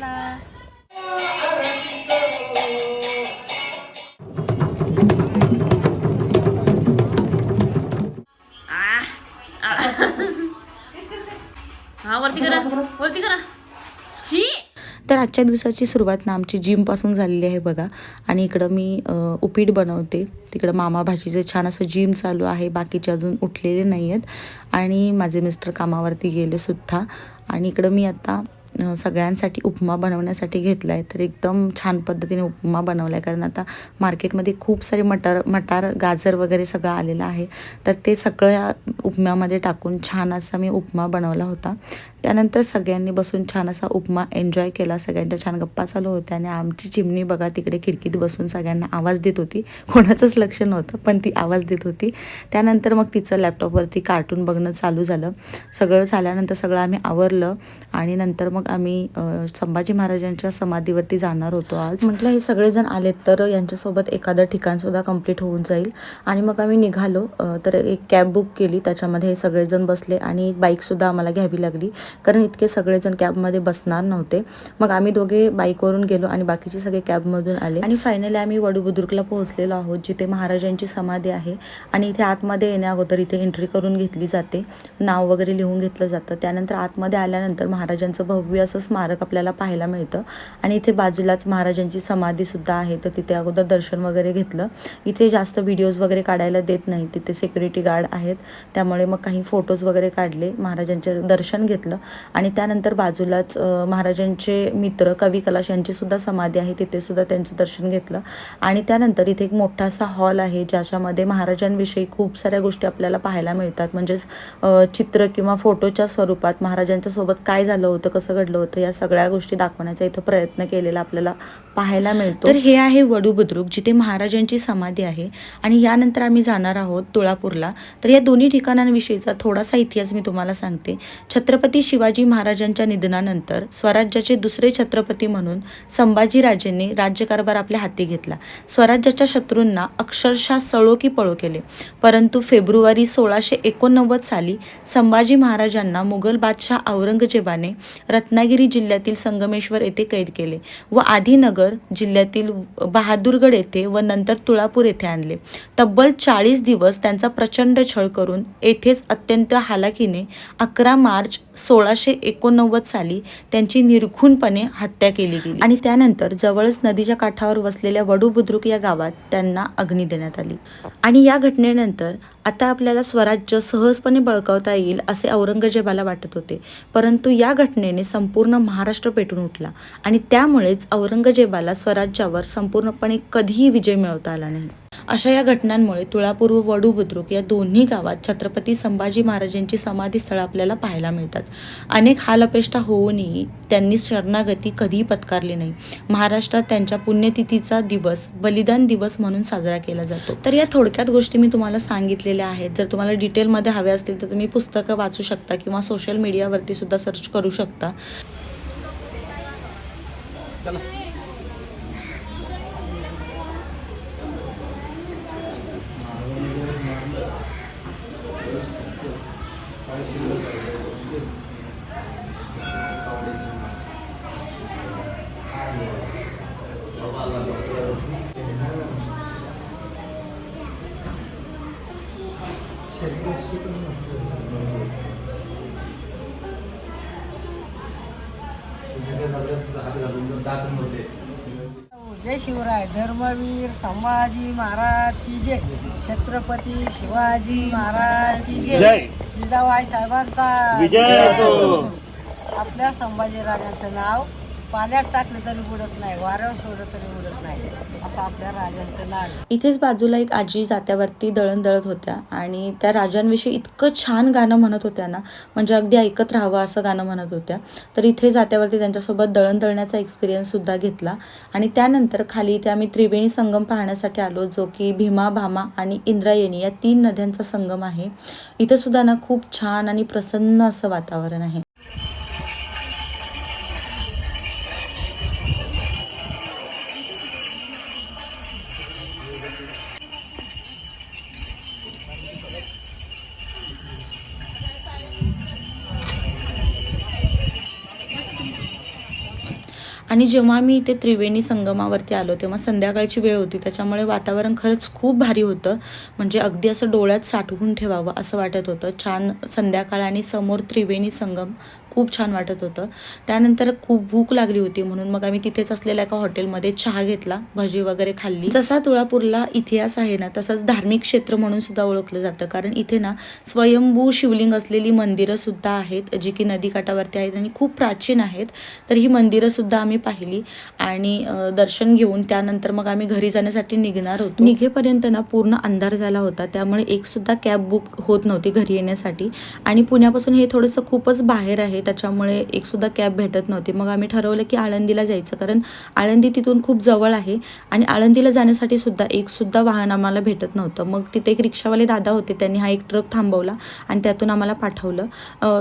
ना. हा वरती करा वरती करा. शी! तर आजच्या दिवसाची सुरुवात ना आमची जिमपासून झालेली आहे बघा. आणि इकडं मी उपीट बनवते. तिकडं मामा भाजीचं छान असं जिम चालू आहे. बाकीचे अजून उठलेले नाही आहेत आणि माझे मिस्टर कामावरती गेले सुद्धा. आणि इकडं मी आता सगळ्यांसाठी उपमा बनवण्यासाठी घेतला आहे तर एकदम छान पद्धतीने उपमा बनवला आहे कारण आता मार्केटमध्ये खूप सारे मटार मटार गाजर वगैरे सगळं आलेलं आहे. तर ते सगळं या उपम्यामध्ये टाकून छान असा मी उपमा बनवला होता. त्यानंतर सगळ्यांनी बसून छान असा उपमा एन्जॉय केला. सगळ्यांच्या छान गप्पा चालू होत्या. आणि आमची चिमणी बघा तिकडे खिडकीत बसून सगळ्यांना आवाज देत होती. कोणाचंच लक्ष नव्हतं पण ती आवाज देत होती. त्यानंतर मग तिचं लॅपटॉपवरती कार्टून बघणं चालू झालं. सगळं झाल्यानंतर सगळं आम्ही आवरलं. आणि नंतर मग आम्ही संभाजी महाराजांच्या समाधीवरती जाणार होतो आज. म्हटलं हे सगळेजण आलेत तर यांच्यासोबत एखादं ठिकाणसुद्धा कंप्लीट होऊन जाईल. आणि मग आम्ही निघालो तर एक कॅब बुक केली त्याच्यामध्ये हे सगळेजण बसले आणि एक बाईकसुद्धा आम्हाला घ्यावी लागली. कारण इतके सगळेजण कॅबमध्ये बसणार नव्हते. मग आम्ही दोघे बाईकवरून गेलो आणि बाकीचे सगळे कॅबमधून आले. आणि फायनली आम्ही वडू बुद्रुकला पोहोचलेलो आहोत जिथे महाराजांची समाधी आहे. आणि इथे आतमध्ये येण्याअगोदर इथे एंट्री करून घेतली जाते. नाव वगैरे लिहून घेतलं जातं. त्यानंतर आतमध्ये आल्यानंतर महाराजांचं भव्य असं स्मारक आपल्याला पाहायला मिळतं. आणि इथे बाजूलाच महाराजांची समाधीसुद्धा आहे. तर तिथे अगोदर दर्शन वगैरे घेतलं. इथे जास्त व्हिडिओज वगैरे काढायला देत नाही तिथे सिक्युरिटी गार्ड आहेत. त्यामुळे मग काही फोटोज वगैरे काढले. महाराजांचे दर्शन घेतलं. आणि त्यानंतर बाजूलाच महाराजांचे मित्र कवी कलाश यांचीसुद्धा समाधी आहे. तिथे सुद्धा त्यांचं दर्शन घेतलं. आणि त्यानंतर इथे एक मोठा असा हॉल आहे. ज्याच्यामध्ये महाराजांविषयी खूप साऱ्या गोष्टी आपल्याला पाहायला मिळतात. म्हणजेच चित्र किंवा फोटोच्या स्वरूपात महाराजांच्या सोबत काय झालं होतं कसं घडलं होतं. या सगळ्या गोष्टी दाखवण्याचा इथं प्रयत्न केलेला आपल्याला पाहायला मिळतो. तर हे आहे वडू बुद्रुक जिथे महाराजांची समाधी आहे. आणि यानंतर आम्ही जाणार आहोत तुळापूरला. तर या दोन्ही ठिकाणांविषयीचा थोडासा इतिहास मी तुम्हाला सांगते. छत्रपती शिवाजी महाराजांच्या निधनानंतर स्वराज्याचे दुसरे छत्रपती म्हणून संभाजीराजेंनी राज्यकारभार आपल्या हाती घेतला. स्वराज्याच्या शत्रूंना अक्षरशः सळो की पळो केले. परंतु फेब्रुवारी सोळाशे एकोणनव्वद साली संभाजी महाराजांना मुघल बादशाह औरंगजेबाने रत्नागिरी जिल्ह्यातील संगमेश्वर येथे कैद केले व आधीनगर जिल्ह्यातील बहादूरगड येथे व नंतर तुळापूर येथे आणले. तब्बल चाळीस दिवस त्यांचा प्रचंड छळ करून येथेच अत्यंत हालाकीने अकरा मार्च सोळाशे एकोणनव्वद साली त्यांची निर्घुणपणे हत्या केली गेली. आणि त्यानंतर जवळच नदीच्या काठावर वसलेल्या वडू बुद्रुक या गावात त्यांना अग्नी देण्यात आली. आणि या घटनेनंतर आता आपल्याला स्वराज्य सहजपणे बळकावता येईल असे औरंगजेबाला वाटत होते. परंतु या घटनेने संपूर्ण महाराष्ट्र पेटून उठला आणि त्यामुळेच औरंगजेबाला स्वराज्यावर संपूर्णपणे कधीही विजय मिळवता आला नाही. अशा या घटनांमुळे तुळापूर व वडू बुद्रुक या दोन्ही गावात छत्रपती संभाजी महाराजांची समाधी स्थळं आपल्याला पाहायला मिळतात. अनेक हालअपेष्टा होऊनही त्यांनी शरणागती कधीही पत्कारली नाही. महाराष्ट्रात त्यांच्या पुण्यतिथीचा दिवस बलिदान दिवस म्हणून साजरा केला जातो. तर या थोडक्यात गोष्टी मी तुम्हाला सांगितलेल्या आहेत. जर तुम्हाला डिटेलमध्ये हव्या असतील तर तुम्ही पुस्तकं वाचू शकता किंवा सोशल मीडियावरती सुद्धा सर्च करू शकता. जय शिवराय धर्मवीर संभाजी महाराज की जय छत्रपती शिवाजी महाराज की जय. जिजाबाई साहेबांचा विजय. आपल्या संभाजी राजांचं नाव पाण्यात टाकलं तरी बुडत नाही वाऱ्यावर सोडलं तरी बुडत नाही असं आपल्या राजांचं नाव इथेच बाजूला एक आजी जात्यावरती दळण दळत होत्या आणि त्या राजांविषयी इतकं छान गाणं म्हणत होत्या ना म्हणजे अगदी ऐकत राहावं असं गाणं म्हणत होत्या. तर इथे जात्यावरती त्यांच्यासोबत दळण दळण्याचा एक्सपिरियन्ससुद्धा घेतला. आणि त्यानंतर खाली इथे आम्ही त्रिवेणी संगम पाहण्यासाठी आलो जो की भीमा भामा आणि इंद्रायणी या तीन नद्यांचा संगम आहे. इथं सुद्धा ना खूप छान आणि प्रसन्न असं वातावरण आहे. आणि जेव्हा मी इथे त्रिवेणी संगमावरती आलो तेव्हा संध्याकाळची वेळ होती. त्याच्यामुळे वातावरण खरंच खूप भारी होतं. म्हणजे अगदी असं डोळ्यात साठवून ठेवावं असं वाटत होतं. छान संध्याकाळ आणि समोर त्रिवेणी संगम खूप छान वाटत होतं. त्यानंतर खूप भूक लागली होती म्हणून मग आम्ही तिथेच असलेल्या एका हॉटेलमध्ये चहा घेतला भजी वगैरे खाल्ली. जसा तुळापूरला इतिहास आहे ना तसंच धार्मिक क्षेत्र म्हणून सुद्धा ओळखलं जातं. कारण इथे ना स्वयंभू शिवलिंग असलेली मंदिरं सुद्धा आहेत जी की नदीकाठावरती आहेत आणि खूप प्राचीन आहेत. तर ही मंदिरं सुद्धा आम्ही पाहिली आणि दर्शन घेऊन त्यानंतर मग आम्ही घरी जाण्यासाठी निघणार होतो. निघेपर्यंत ना पूर्ण अंधार झाला होता. त्यामुळे एक सुद्धा कॅब बुक होत नव्हती घरी येण्यासाठी. आणि पुण्यापासून हे थोडंसं खूपच बाहेर आहे. त्याच्यामुळे एक सुद्धा कॅब भेटत नव्हती. मग आम्ही ठरवलं की आळंदीला जायचं कारण आळंदी तिथून खूप जवळ आहे आणि आळंदीला जाण्यासाठी सुद्धा एक सुद्धा वाहन आम्हाला भेटत नव्हतं. मग तिथे एक रिक्षावाले दादा होते त्यांनी हा एक ट्रक थांबवला आणि त्यातून आम्हाला पाठवलं.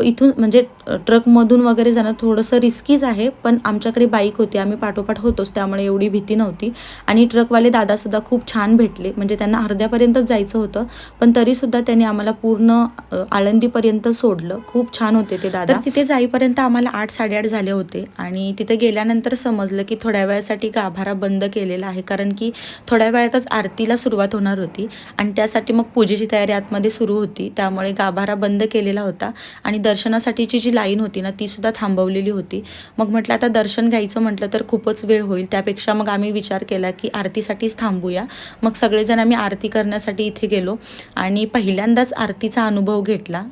इथून म्हणजे ट्रकमधून वगैरे जाणं थोडंसं रिस्कीच आहे पण आमच्याकडे बाईक होती. आम्ही पाठोपाठ होतोच त्यामुळे एवढी भीती नव्हती. आणि ट्रकवाले दादासुद्धा खूप छान भेटले. म्हणजे त्यांना अर्ध्यापर्यंतच जायचं होतं पण तरीसुद्धा त्यांनी आम्हाला पूर्ण आळंदीपर्यंत सोडलं. खूप छान होते ते दादा. तिथे जाईपर्यंत आम्हाला आठ साडेआठ झाले होते आणि तिथे गेल्यानंतर समजलं की थोड्या वेळासाठी गाभारा बंद केलेला आहे कारण की थोड्या वेळातच आरतीला सुरुवात होणार होती आणि त्यासाठी मग पूजेची तयारी आतमध्ये सुरू होती त्यामुळे गाभारा बंद केलेला होता आणि दर्शनासाठीची जी लाईन होती ना ती सुद्धा थांबवलेली होती मग म्हटलं आता दर्शन घ्यायचं म्हटलं तर खूपच वेळ होईल त्यापेक्षा मग आम्ही विचार केला की आरतीसाठीच थांबूया मग सगळेजण आम्ही आरती करण्यासाठी इथे गेलो आणि पहिल्यांदाच आरतीचा अनुभव घेतला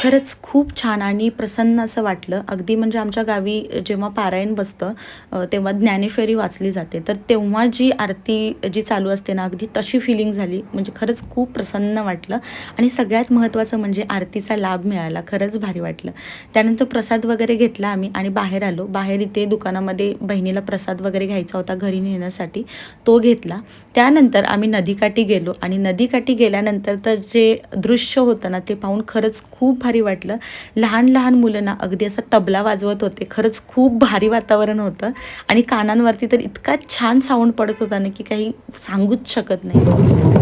खरंच खूप छान आणि प्रसन्न असं वाटलं. अगदी म्हणजे आमच्या गावी जेव्हा पारायण बसतं तेव्हा ज्ञानेश्वरी वाचली जाते. तर तेव्हा जी आरती जी चालू असते ना अगदी तशी फिलिंग झाली. म्हणजे खरंच खूप प्रसन्न वाटलं आणि सगळ्यात महत्त्वाचं म्हणजे आरतीचा लाभ मिळाला. खरंच भारी वाटलं. त्यानंतर प्रसाद वगैरे घेतला आम्ही आणि बाहेर आलो. बाहेर इथे दुकानामध्ये बहिणीला प्रसाद वगैरे घ्यायचा होता घरी नेण्यासाठी. तो घेतला. त्यानंतर आम्ही नदीकाठी गेलो आणि नदीकाठी गेल्यानंतर तर जे दृश्य होतं ना ते पाहून खरंच खूप भारी वाटलं. लहान लहान मुलं ना अगदी असा तबला वाजवत होते. खरंच खूप भारी वातावरण होतं. आणि कानांवरती तर इतका छान साऊंड पडत होता ना की काही सांगूच शकत नाही.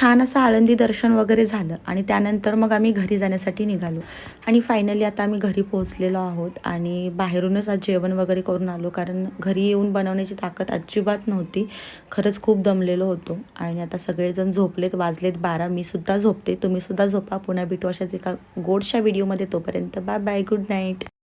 छान असं आळंदी दर्शन वगैरे झालं आणि त्यानंतर मग आम्ही घरी जाण्यासाठी निघालो. आणि फायनली आता आम्ही घरी पोहोचलेलो आहोत आणि बाहेरूनच आज जेवण वगैरे करून आलो. कारण घरी येऊन बनवण्याची ताकद अजिबात नव्हती. खरंच खूप दमलेलो होतो. आणि आता सगळेजण झोपलेत वाजलेत बारा. मी सुद्धा झोपते. तुम्हीसुद्धा झोपा. पुन्हा भेटू अशाच एका गोडशा व्हिडिओमध्ये तोपर्यंत. Bye bye good night